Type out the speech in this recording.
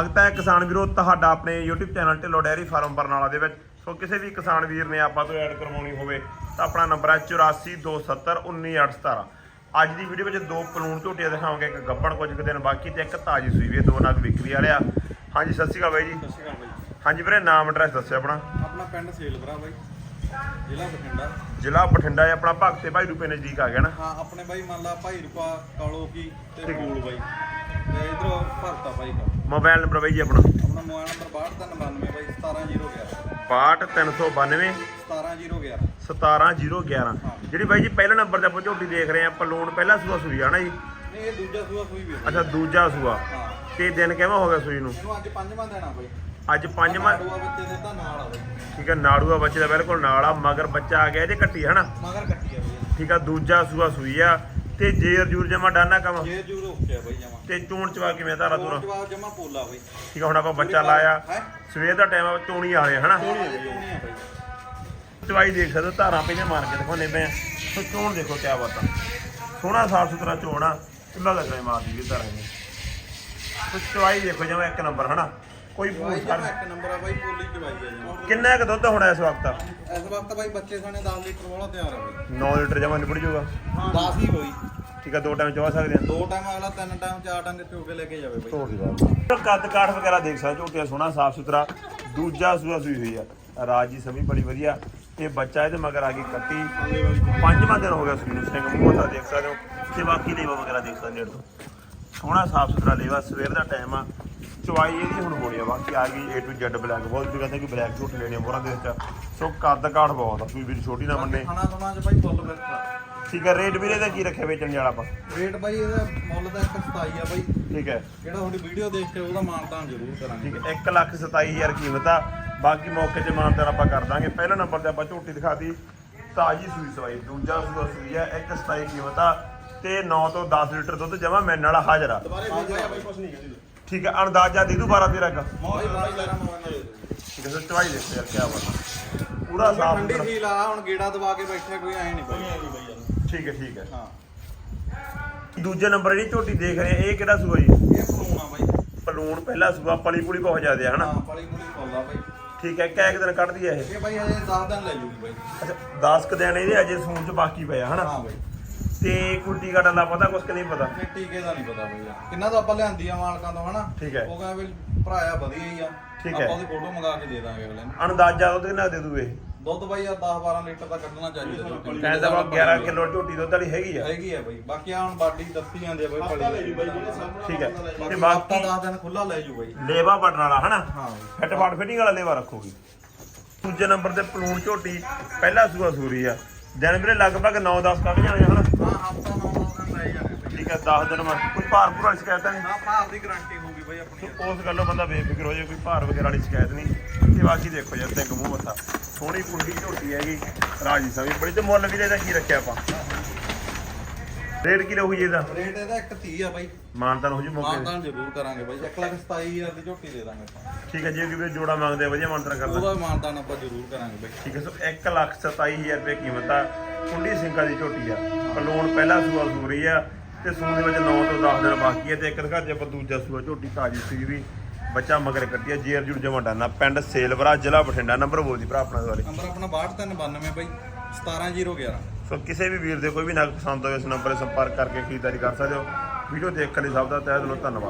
ਸਵਾਗਤ ਹੈ ਕਿਸਾਨ ਵੀਰੋ ਤੁਹਾਡਾ ਆਪਣੇ YouTube channel Dhillon dairy farm Barnala ਦੇ ਵਿੱਚ। ਸੋ ਕਿਸੇ ਵੀ ਕਿਸਾਨ ਵੀਰ ਨੇ ਆਪਾਂ ਤੋਂ ਐਡ ਕਰਵਾਉਣੀ ਹੋਵੇ ਤਾਂ ਆਪਣਾ ਨੰਬਰ ਹੈ 8427191817 ਅੱਜ ਦੀ ਵੀਡੀਓ ਵਿੱਚ ਦੋ ਪਲੂਣ ਝੋਟੀਆਂ ਦਿਖਾਵਾਂਗੇ ਇੱਕ ਗੱਬਣ ਕੁਝ ਕੁ ਦਿਨ ਬਾਕੀ ਤੇ ਇੱਕ ਤਾਜੀ ਸੂਈ ਵੀ ਦੋ ਨਗ ਵਿਕਰੀ ਵਾਲਿਆ ਹਾਂਜੀ ਸਤਿ ਸ਼੍ਰੀ ਅਕਾਲ ਬਾਈ ਜੀ। ਸਤਿ ਸ਼੍ਰੀ ਅਕਾਲ ਬਾਈ ਹਾਂਜੀ ਵੀਰੇ ਨਾਮ ਐਡਰੈਸ ਦੱਸਿਓ ਆਪਣਾ। ਆਪਣਾ ਪਿੰਡ ਸੇਲਵਰਾ ਬਾਈ। ਜ਼ਿਲ੍ਹਾ ਬਠਿੰਡਾ। ਜ਼ਿਲ੍ਹਾ ਬਠਿੰਡਾ ਹੈ ਆਪਣਾ ਭਗਤੇ ਭਾਈ ਰੂਪੇ ਨਜ਼ਦੀਕ ਆ ਗਿਆ ਨਾ। ਹਾਂ ਆਪਣੇ ਬਾਈ ਮੰਨ ਲਾ ਭਾਈ ਰੂਪਾ ਕਾਲੋ ਕੀ ਤੇ। ਫੂਲ ਬਾਈ। ਤੇ ਇਧਰੋਂ ਭਰਤਾ ਬਾਈ ਦਾ। ਮੋਬਾਈਲ ਨੰਬਰ ਬਾਈ ਜੀ ਆਪਣਾ। ਆਪਣਾ ਮੋਬਾਈਲ ਨੰਬਰ 6299 ਬਾਈ 17011 62011 17011 17011 ਜਿਹੜੀ ਬਾਈ ਜੀ ਪਹਿਲਾ ਨੰਬਰ ਤੇ ਆਪਾਂ ਝੋਟੀ ਦੇਖ ਰਹੇ ਆ ਪਲੂਣ ਪਹਿਲਾ ਸੂਆ ਸੂਈ ਆ ਨਾ ਜੀ। ਨਹੀਂ ਇਹ ਦੂਜਾ ਸੂਆ ਕੋਈ ਵੀ ਅੱਛਾ ਦੂਜਾ ਸੂਆ। ਹਾਂ। ਤੇ ਦਿਨ ਕਿਵੇਂ ਹੋ ਗਿਆ ਸੂਈ ਨੂੰ? ਇਹਨੂੰ ਅੱਜ ਪੰਜਵਾਂ ਦੇਣਾ ਬਾਈ। ਅੱਜ ਪੰਜਵਾਂ ਮਾੜੂਆ ਬੱਚੇ ਦੇ ਤਾਂ ਨਾਲ ਆ ਬਾਈ। ਠੀਕ ਹੈ ਨਾੜੂਆ ਬੱਚੇ ਦਾ ਬਿਲਕੁਲ ਨਾਲ ਆ ਮਗਰ ਬੱਚਾ ਆ ਗਿਆ ਇਹਦੇ ਕੱਟੀ ਹਨਾ? ਮਗਰ ਕੱਟੀ ਆ ਬਾਈ। ਠੀਕ ਆ ਦੂਜਾ ਸੂਆ ਸੂਈ ਆ ਤੇ ਜੇਰ ਜੂਰ ਜਮਾ ਡਾਨਾ ਕੰਮ? ਜੂਰ ਓਕੇ ਆ ਬਾਈ ਜਮਾ। ਤੇ ਚੂਣ ਚਵਾ ਕਿਵੇਂ ਧਾਰਾ ਤੁਰਾ? ਜਵਾਬ ਜਮਾ ਪੋਲਾ ਬਾਈ। ਠੀਕ ਆ ਹੁਣ ਆਪਾਂ ਬੱਚਾ ਲਾਇਆ। ਸਵੇਰ ਦਾ ਟਾਈਮ ਆ ਚੋਣੀ ਆ ਰਹੇ ਹਨਾ ਆ ਬਾਈ। ਚਵਾਈ ਦੇਖ ਸਕਦੇ ਧਾਰਾਂ ਪਹਿਲੇ ਮਾਰ ਕੇ ਦਿਖਾਉਣੇ ਪਏ ਸੋ ਚੋਣ ਦੇਖੋ ਕਿਆ ਬਾਤ। ਸੋਹਣਾ ਸਾਫ਼ ਸੁਥਰਾ ਚੋਣ ਆ ਚੁੱਲਾ ਲੱਗਣਾ ਮਾਰ ਦੀ ਧਾਰਾਂ ਨੇ ਸੋ ਚਵਾਈ ਦੇਖੋ ਜਮਾ ਇੱਕ ਨੰਬਰ ਹਨਾ? ਕੋਈ ਭੂਤ ਇੱਕ ਨੰਬਰ ਆ ਬਾਈ ਪੋਲੀ ਚਵਾਈ ਆ ਜੀ ਕਿੰਨਾ ਕੁ ਦੁੱਧ ਹੋਣਾ ਇਸ ਵਕਤ? ਇਸ ਵਕਤ ਬਾਈ ਬੱਚੇ ਸਾਨੇ 10 ਲੀਟਰ ਵਾਲਾ ਤਿਆਰ ਆ ਬਾਈ। 9 ਲੀਟਰ ਜਮਾ ਨਿਬੜ ਜਾਊਗਾ। 10 ਹੀ ਹੋਈ ਠੀਕ ਆ ਦੋ ਟਾਈਮ ਚਵਾ ਸਕਦੇ ਆ। ਦੋ ਟਾਈਮ ਅਗਲਾ ਤਿੰਨ ਟਾਈਮ ਚਾਰ ਟਾਈਮ ਚੋ ਕੇ ਲੈ ਕੇ ਜਾਵੇ ਬਾਈ। ਤੋੜ ਦੀ ਬਾਤ। ਕੱਦ ਕਾਠ ਵਗੈਰਾ ਦੇਖ ਸਕਦੇ ਹੋ, ਝੋਟੀਆਂ ਸੋਹਣਾ ਸਾਫ਼ ਸੁਥਰਾ। ਦੂਜਾ ਸੂਆ ਸੂਈ ਹੋਈ ਆ। ਰਾਜ ਦੀ ਸਮੀ ਬੜੀ ਵਧੀਆ। ਤੇ ਬੱਚਾ ਇਹਦੇ ਮਗਰ ਆ ਗਈ ਕੱਟੀ। ਪੰਜਵਾਂ ਦਿਨ ਹੋ ਗਿਆ ਨੂੰ ਸਿੰਘ ਮੂੰਹ ਦੇਖ ਸਕਦੇ ਹੋ। ਤੇ ਬਾਕੀ ਲੇਵਾ ਵਗੈਰਾ ਦੇਖ ਸਕਦੇ ਹੋ ਸੋਹਣਾ ਸਾਫ਼ ਸੁਥਰਾ ਲੇਵਾ ਸਵੇਰ ਦਾ ਟਾਈਮ ਆ। ਚਵਾਈ ਇਹਦੀ ਹੁਣ ਹੋਣੀ ਆ ਬਾਕੀ ਆ ਗਈ A to Z ਬਲੈਕ ਬਹੁਤ ਵੀ ਕਹਿੰਦੇ ਕਿ ਬਲੈਕ ਝੋਟੀ ਲੈਣੀ ਆ ਮੋਹਰਾਂ ਦੇ ਵਿੱਚ। ਸੋ ਕੱਦ ਕਾਠ ਬਹੁਤ ਆ ਕੋਈ ਵੀ ਛੋਟੀ ਨਾ ਮੰਨੇ। ਖਾਣਾ ਸੁਣਾ ਚ ਬਾਈ ਫੁੱਲ ਮਿਲਦਾ ਠੀਕ ਹੈ ਰੇਟ ਵੀਰੇ ਦਾ ਕੀ ਰੱਖਿਆ ਵੇਚਣ ਵਾਲਾ ਆਪਾਂ? ਰੇਟ ਬਾਈ ਇਹਦਾ ਮੁੱਲ ਦਾ 127 ਆ ਬਾਈ ਠੀਕ ਹੈ ਜਿਹੜਾ ਤੁਹਾਡੀ ਵੀਡੀਓ ਦੇਖ ਕੇ ਉਹਦਾ ਮਾਨਤਾਨ ਜ਼ਰੂਰ ਕਰਾਂਗੇ। ਠੀਕ ਹੈ 1 ਲੱਖ 27000 ਕੀਮਤ ਆ। ਬਾਕੀ ਮੌਕੇ 'ਤੇ ਮਾਨਦਾਰ ਆਪਾਂ ਕਰ ਦਾਂਗੇ। ਪਹਿਲਾ ਨੰਬਰ ਤੇ ਆਪਾਂ ਝੋਟੀ ਦਿਖਾਤੀ ਤਾਜੀ ਸੂਈ ਸਵਾਈ ਦੂਜਾ ਸੂਆ ਸੂਈ ਆ 127 ਕੀਮਤ ਆ। ਤੇ 9 ਤੋਂ 10 ਲੀਟਰ ਦੁੱਧ ਜਮਾ ਮਿਲਣ ਵਾਲਾ ਹਾਜ਼ਰ ਆ। ਦੁਬਾਰੇ ਬਾਈ ਕੁਛ ਨਹੀਂ ਕਹਿੰਦੀ ਠੀਕ ਹੈ ਅੰਦਾਜ਼ਾ ਦੇ ਦੂ 12 13 ਕ। ਬਾਈ ਬਾਈ ਲੈਣਾ ਮੋਬਾਈਲ ਨਾਲ ਦੇ। ਠੀਕ ਹੈ ਚਵਾਈ ਦੇਖੋ ਯਾਰ ਕਿਆ ਬਾਤ ਪੂਰਾ ਸਾਫ਼ ਠੰਡੀ ਫੀਲ ਆ ਹੁਣ ਗੇੜਾ ਦਵਾ ਕੇ ਬੈਠਿਆ ਕੋਈ ਐ ਨਹੀਂ ਬਾਈ। ਠੀਕ ਹੈ ਠੀਕ ਹੈ। ਹਾਂ। ਦੂਜੇ ਨੰਬਰ ਜਿਹੜੀ ਝੋਟੀ ਦੇਖ ਰਹੇ ਆ ਇਹ ਕਿਹੜਾ ਸੂਆ ਜੀ? ਇਹ ਫਲੋਣਾ ਬਾਈ। ਪਲੂਣ ਪਹਿਲਾ ਸੂਆ ਪਲੀ ਪੁਲੀ ਬਹੁਤ ਜ਼ਿਆਦਾ ਹੈ ਹਨਾ? ਹਾਂ ਪਲੀ ਪੁਲੀ ਆ ਬਾਈ। ਠੀਕ ਹੈ ਇੱਕ ਦਿਨ ਕੱਢਦੀ ਹੈ ਇਹ? ਇਹ ਬਾਈ ਹਜੇ 10 ਦਿਨ ਲੈ ਜੂਗੀ ਬਾਈ। ਅੱਛਾ 10 ਕ ਦਿਨ ਇਹਦੇ ਅਜੇ ਸੂਣ ਚ ਬਾਕੀ ਪਿਆ ਹਨਾ? ਹਾਂ ਬਾਈ। ਤੇ ਕੁੱਟੀ ਘਟਾ ਦਾ ਪਤਾ ਕੁਛ ਕਿ ਨਹੀਂ ਪਤਾ? ਇਹ ਟੀਕੇ ਦਾ ਨਹੀਂ ਪਤਾ ਬਈ। ਕਿੰਨਾ ਦਾ ਆਪਾਂ ਲਿਆਂਦੀ ਆ ਮਾਲਕਾਂ ਤੋਂ ਹਨਾ? ਠੀਕ ਹੈ। ਉਹ ਕਹਿੰਦਾ ਵੀ ਭਰਾਇਆ ਵਧੀਆ ਹੀ ਆ। ਠੀਕ ਹੈ। ਆਪਾਂ ਉਹਦੀ ਫੋਟੋ ਮੰਗਾ ਕੇ ਦੇ ਦਾਂਗੇ ਅਗਲੇ ਨੂੰ। ਅੰਦਾਜ਼ਾ ਉਹਦੇ ਨਾਲ ਦੇ ਦੂ ਇਹ ਦੁੱਧ ਬਾਈ ਆ 10 12 ਲੀਟਰ ਦਾ ਕੱਢਣਾ ਚਾਹੀਦਾ ਜੀ। ਕਹਿੰਦਾ ਵਾ 11 ਕਿਲੋ ਝੋਟੀ ਦੁੱਧ ਵਾਲੀ ਹੈਗੀ ਆ। ਹੈਗੀ ਆ ਬਾਈ। ਬਾਕੀ ਆ ਹੁਣ ਬਾਡੀ ਦੱਸੀ ਜਾਂਦੇ ਆ ਬਾਈ ਪੜੀ ਠੀਕ ਹੈ। ਤੇ ਤੇ ਬਾਕੀ ਬਾਕੀ 10 ਦਿਨ ਖੁੱਲਾ ਲੈ ਜੂ ਬਾਈ। ਲੇਵਾ ਬਟਨ ਵਾਲਾ ਹਨਾ? ਹਾਂ। ਫਿੱਟ ਫਾਟ ਫਿਟਿੰਗ ਵਾਲਾ ਲੇਵਾ ਰੱਖੋਗੀ ਦੂਜੇ ਨੰਬਰ ਤੇ ਪਲੂਣ ਝੋਟੀ ਪਹਿਲਾ ਸੂਆ ਸੂਰੀ ਆ। ਦਿਨ ਵੀਰੇ ਲਗਭਗ 9-10 ਕੱਢ ਜਾਣੇ ਹਨਾ? ਹਾਂ ਹਫਤਾ 9 ਦਿਨ ਲੈ ਜਾਣੇ। ਬਾਈ ਠੀਕ ਹੈ 10 ਦਿਨ ਮਾ ਕੋਈ ਭਾਰ ਭੂਰ ਵਾਲੀ ਸ਼ਿਕਾਇਤ ਤਾਂ ਨਹੀਂ? ਨਾ ਭਾਰ ਦੀ ਗਾਰੰਟੀ ਹੋਊਗੀ ਬਾਈ ਆਪਣੀ। ਉਸ ਗੱਲੋਂ ਬੰਦਾ ਬੇਫਿਕਰ ਹੋ ਜਾਏ ਕੋਈ ਭਾਰ ਵਗੈਰਾ ਵਾਲੀ ਸ਼ਿਕਾਇਤ ਨਹੀਂ। ਤੇ ਬਾਕੀ ਦੇਖੋ ਯਾਰ ਤੇ ਮੂੰਹ ਮੱਥਾ। ਸੋਹਣੀ ਕੁੰਡੀ ਝੋਟੀ ਹੈਗੀ ਰਾਜੀ ਸਮੀ ਬੜੀ ਤੇ ਮੁੱਲ ਵੀ ਇਹਦਾ ਕੀ ਰੱਖਿਆ ਆਪਾਂ? ਰੇਟ ਕੀ ਰਹੂਗੀ ਜੀ ਇਹਦਾ। ਰੇਟ ਇਹਦਾ 130 ਆ ਬਾਈ। ਮਾਨਤਾਨ ਹੋ ਜੀ ਮੌਕੇ ਤੇ। ਮਾਨਦਾਨ ਜ਼ਰੂਰ ਕਰਾਂਗੇ ਬਾਈ 127000 ਦੀ ਝੋਟੀ ਦੇ ਦਾਂਗੇ ਆਪਾਂ। ਠੀਕ ਹੈ ਜੇ ਕੋਈ ਜੋੜਾ ਮੰਗਦੇ ਆ ਵਧੀਆ ਮਾਨਤਾਨ ਕਰਦਾ ਉਹਦਾ ਮਾਨਦਾਨ ਆਪਾਂ ਜ਼ਰੂਰ ਕਰਾਂਗੇ ਬਾਈ। ਠੀਕ ਹੈ ਸੋ 1 ਲੱਖ 27000 ਰੁਪਏ ਕੀਮਤ ਆ ਕੁੰਡੀ ਸਿੰਘਾਂ ਦੀ ਝੋਟੀ ਆ। ਪਲੋਣ ਪਹਿਲਾ ਸੂਆ ਸੂਰੀ ਆ ਤੇ ਸੂਣ ਦੇ ਵਿੱਚ 9 ਤੋਂ 10 ਦਿਨ ਬਾਕੀ ਹੈ ਤੇ ਇੱਕ ਦਿਖਾ ਜੇ ਆਪਾਂ ਦੂਜਾ ਸੂਆ ਝੋਟੀ ਤਾਜੀ ਸੀ ਵੀ ਬੱਚਾ ਮਗਰ ਕੱਟਿਆ ਜੇਰ ਜੁੜ ਜਮਾ ਡਾਨਾ ਪਿੰਡ ਸੇਲਵਰਾ ਜ਼ਿਲ੍ਹਾ ਬਠਿੰਡਾ ਨੰਬਰ ਬੋਲ ਦੀ ਭਰਾ ਆਪਣਾ ਦੁਆਰੇ ਨੰਬਰ ਆਪਣਾ 6292 ਬਾਈ 17011 ਸੋ ਕਿਸੇ ਵੀ ਵੀਰ ਦੇ ਕੋਈ ਵੀ ਨਗ ਪਸੰਦ ਹੋਵੇ ਇਸ ਨੰਬਰ 'ਤੇ ਸੰਪਰਕ ਕਰਕੇ ਖਰੀਦਦਾਰੀ ਕਰ ਸਕਦੇ ਹੋ। ਵੀਡੀਓ ਦੇਖਣ ਲਈ ਸਭ ਦਾ ਤਹਿ ਦਿਲੋਂ ਧੰਨਵਾਦ।